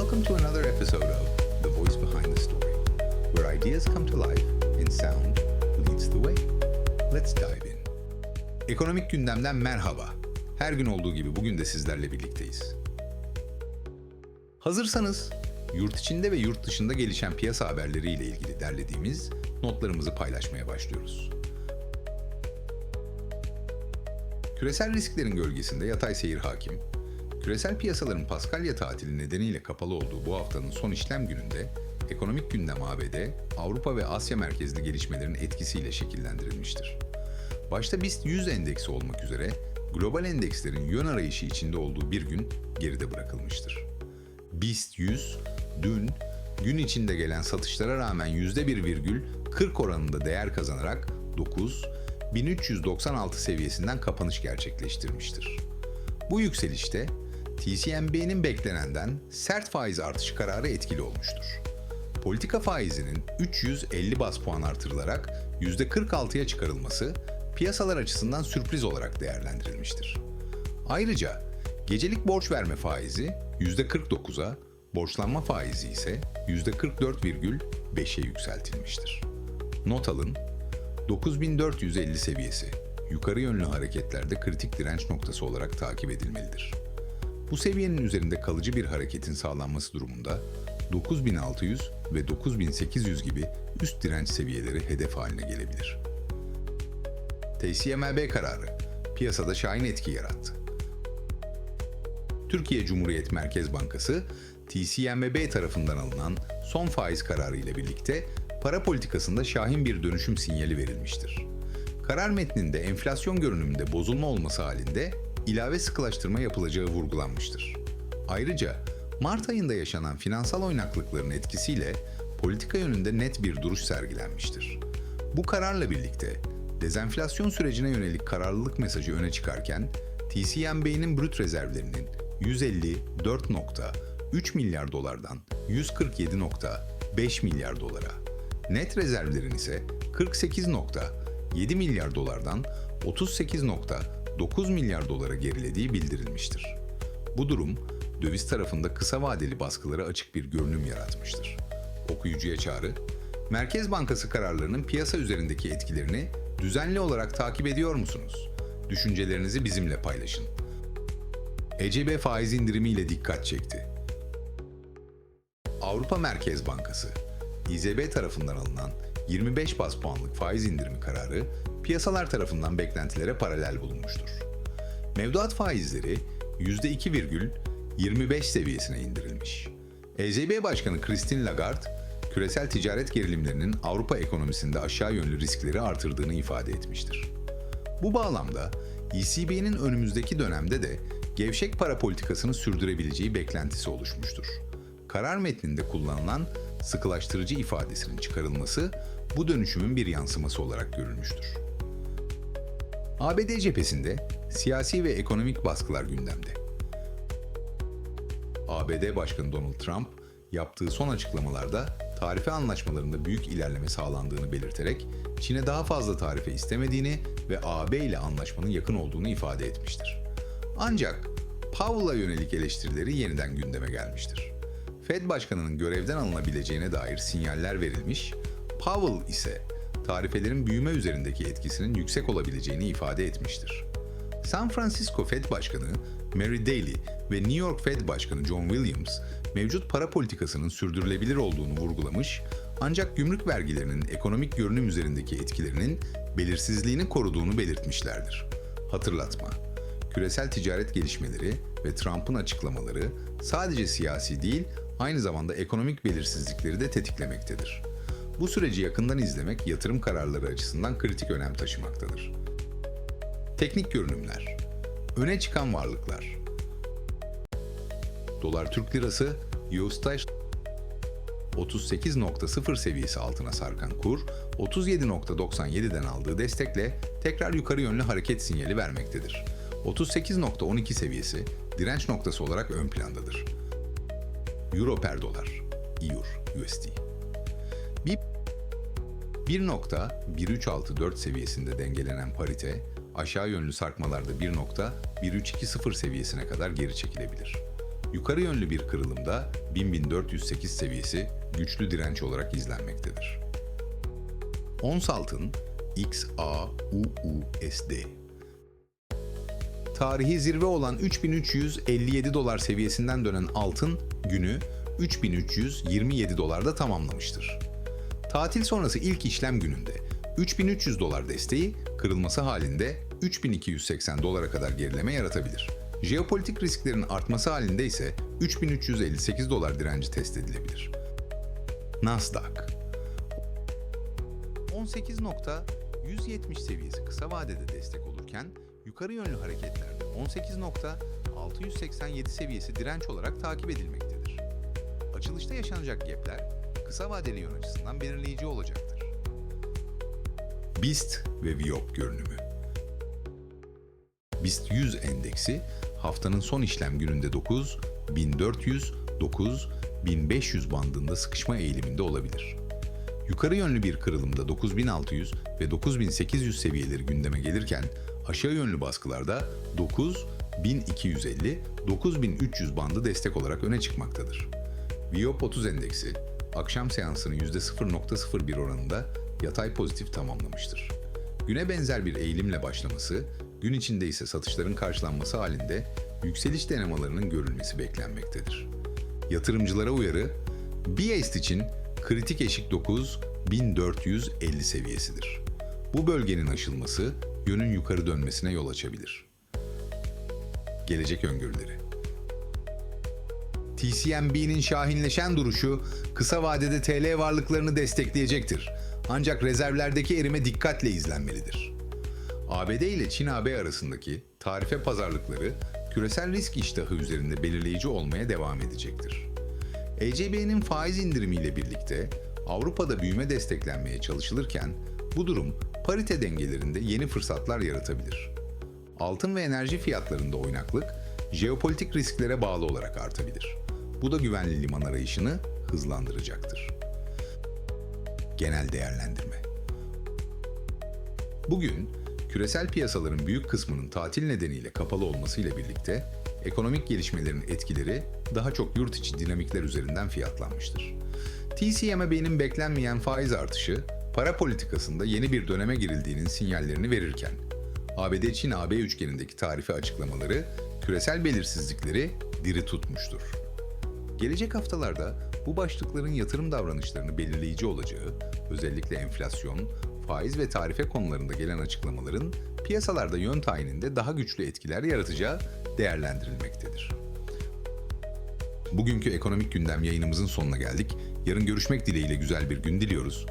Welcome to another episode of The Voice Behind the Story, where ideas come to life and sound leads the way. Let's dive in. Ekonomik gündemden merhaba. Her gün olduğu gibi bugün de sizlerle birlikteyiz. Hazırsanız yurt içinde ve yurt dışında gelişen piyasa haberleriyle ilgili derlediğimiz notlarımızı paylaşmaya başlıyoruz. Küresel risklerin gölgesinde yatay seyir hakim. Küresel piyasaların Paskalya tatili nedeniyle kapalı olduğu bu haftanın son işlem gününde ekonomik gündem ABD, Avrupa ve Asya merkezli gelişmelerin etkisiyle şekillendirilmiştir. Başta BIST 100 endeksi olmak üzere global endekslerin yön arayışı içinde olduğu bir gün geride bırakılmıştır. BIST 100 dün gün içinde gelen satışlara rağmen %1,40 oranında değer kazanarak 9 1396 seviyesinden kapanış gerçekleştirmiştir. Bu yükselişte TCMB'nin beklenenden sert faiz artışı kararı etkili olmuştur. Politika faizinin 350 bas puan artırılarak %46'ya çıkarılması piyasalar açısından sürpriz olarak değerlendirilmiştir. Ayrıca gecelik borç verme faizi %49'a, borçlanma faizi ise %44,5'e yükseltilmiştir. Not alın, 9450 seviyesi yukarı yönlü hareketlerde kritik direnç noktası olarak takip edilmelidir. Bu seviyenin üzerinde kalıcı bir hareketin sağlanması durumunda 9600 ve 9800 gibi üst direnç seviyeleri hedef haline gelebilir. TCMB kararı piyasada şahin etki yarattı. Türkiye Cumhuriyet Merkez Bankası, TCMB tarafından alınan son faiz kararı ile birlikte para politikasında şahin bir dönüşüm sinyali verilmiştir. Karar metninde enflasyon görünümünde bozulma olması halinde ilave sıkılaştırma yapılacağı vurgulanmıştır. Ayrıca Mart ayında yaşanan finansal oynaklıkların etkisiyle politika yönünde net bir duruş sergilenmiştir. Bu kararla birlikte dezenflasyon sürecine yönelik kararlılık mesajı öne çıkarken TCMB'nin brüt rezervlerinin 154.3 milyar dolardan 147.5 milyar dolara, net rezervlerin ise 48.7 milyar dolardan 38.9 milyar dolara gerilediği bildirilmiştir. Bu durum döviz tarafında kısa vadeli baskılara açık bir görünüm yaratmıştır. Okuyucuya çağrı, Merkez Bankası kararlarının piyasa üzerindeki etkilerini düzenli olarak takip ediyor musunuz? Düşüncelerinizi bizimle paylaşın. ECB faiz indirimiyle dikkat çekti. Avrupa Merkez Bankası, İZB tarafından alınan 25 bas puanlık faiz indirimi kararı piyasalar tarafından beklentilere paralel bulunmuştur. Mevduat faizleri %2,25 seviyesine indirilmiş. ECB Başkanı Christine Lagarde, küresel ticaret gerilimlerinin Avrupa ekonomisinde aşağı yönlü riskleri artırdığını ifade etmiştir. Bu bağlamda ECB'nin önümüzdeki dönemde de gevşek para politikasını sürdürebileceği beklentisi oluşmuştur. Karar metninde kullanılan sıkılaştırıcı ifadesinin çıkarılması bu dönüşümün bir yansıması olarak görülmüştür. ABD cephesinde siyasi ve ekonomik baskılar gündemde. ABD Başkanı Donald Trump yaptığı son açıklamalarda tarife anlaşmalarında büyük ilerleme sağlandığını belirterek Çin'e daha fazla tarife istemediğini ve AB ile anlaşmanın yakın olduğunu ifade etmiştir. Ancak Powell'a yönelik eleştirileri yeniden gündeme gelmiştir. Fed Başkanı'nın görevden alınabileceğine dair sinyaller verilmiş, Powell ise tarifelerin büyüme üzerindeki etkisinin yüksek olabileceğini ifade etmiştir. San Francisco Fed Başkanı Mary Daly ve New York Fed Başkanı John Williams mevcut para politikasının sürdürülebilir olduğunu vurgulamış ancak gümrük vergilerinin ekonomik görünüm üzerindeki etkilerinin belirsizliğini koruduğunu belirtmişlerdir. Hatırlatma, küresel ticaret gelişmeleri ve Trump'ın açıklamaları sadece siyasi değil, aynı zamanda ekonomik belirsizlikleri de tetiklemektedir. Bu süreci yakından izlemek yatırım kararları açısından kritik önem taşımaktadır. Teknik görünümler Öne çıkan varlıklar Dolar Türk Lirası, Eurostaş 38.0 seviyesi altına sarkan kur, 37.97'den aldığı destekle tekrar yukarı yönlü hareket sinyali vermektedir. 38.12 seviyesi direnç noktası olarak ön plandadır. Euro per dolar, EUR USD. Bir 1.1364 seviyesinde dengelenen parite, aşağı yönlü sarkmalarda 1.1320 seviyesine kadar geri çekilebilir. yukarı yönlü bir kırılımda 10.408 seviyesi güçlü direnç olarak izlenmektedir. Ons altın XAUUSD Tarihi zirve olan 3357 dolar seviyesinden dönen altın günü 3327 dolarda tamamlamıştır. Tatil sonrası ilk işlem gününde 3300 dolar desteği kırılması halinde 3280 dolara kadar gerileme yaratabilir. Jeopolitik risklerin artması halinde ise 3358 dolar direnci test edilebilir. Nasdaq 18.170 seviyesi kısa vadede destek olurken yukarı yönlü hareketlerde 18.687 seviyesi direnç olarak takip edilmektedir. Açılışta yaşanacak gapler kısa vadeli yön açısından belirleyici olacaktır. BIST ve VIOP görünümü BIST 100 endeksi haftanın son işlem gününde 9, 1400, 9, 1500 bandında sıkışma eğiliminde olabilir. Yukarı yönlü bir kırılımda 9600 ve 9800 seviyeleri gündeme gelirken aşağı yönlü baskılarda 9, 1250, 9300 bandı destek olarak öne çıkmaktadır. VIOP 30 endeksi akşam seansını %0.01 oranında yatay pozitif tamamlamıştır. Güne benzer bir eğilimle başlaması, gün içinde ise satışların karşılanması halinde yükseliş denemalarının görülmesi beklenmektedir. Yatırımcılara uyarı, BIST için kritik eşik 9 1450 seviyesidir. Bu bölgenin aşılması yönün yukarı dönmesine yol açabilir. Gelecek öngörüleri TCMB'nin şahinleşen duruşu kısa vadede TL varlıklarını destekleyecektir. Ancak rezervlerdeki erime dikkatle izlenmelidir. ABD ile Çin-AB arasındaki tarife pazarlıkları küresel risk iştahı üzerinde belirleyici olmaya devam edecektir. ECB'nin faiz indirimiyle birlikte Avrupa'da büyüme desteklenmeye çalışılırken bu durum parite dengelerinde yeni fırsatlar yaratabilir. Altın ve enerji fiyatlarında oynaklık jeopolitik risklere bağlı olarak artabilir. Bu da güvenli liman arayışını hızlandıracaktır. Genel değerlendirme Bugün küresel piyasaların büyük kısmının tatil nedeniyle kapalı olmasıyla birlikte ekonomik gelişmelerin etkileri daha çok yurt içi dinamikler üzerinden fiyatlanmıştır. TCMB'nin beklenmeyen faiz artışı, para politikasında yeni bir döneme girildiğinin sinyallerini verirken, ABD-Çin-AB üçgenindeki tarife açıklamaları küresel belirsizlikleri diri tutmuştur. Gelecek haftalarda bu başlıkların yatırım davranışlarını belirleyici olacağı, özellikle enflasyon, faiz ve tarife konularında gelen açıklamaların piyasalarda yön tayininde daha güçlü etkiler yaratacağı değerlendirilmektedir. Bugünkü ekonomik gündem yayınımızın sonuna geldik. Yarın görüşmek dileğiyle güzel bir gün diliyoruz.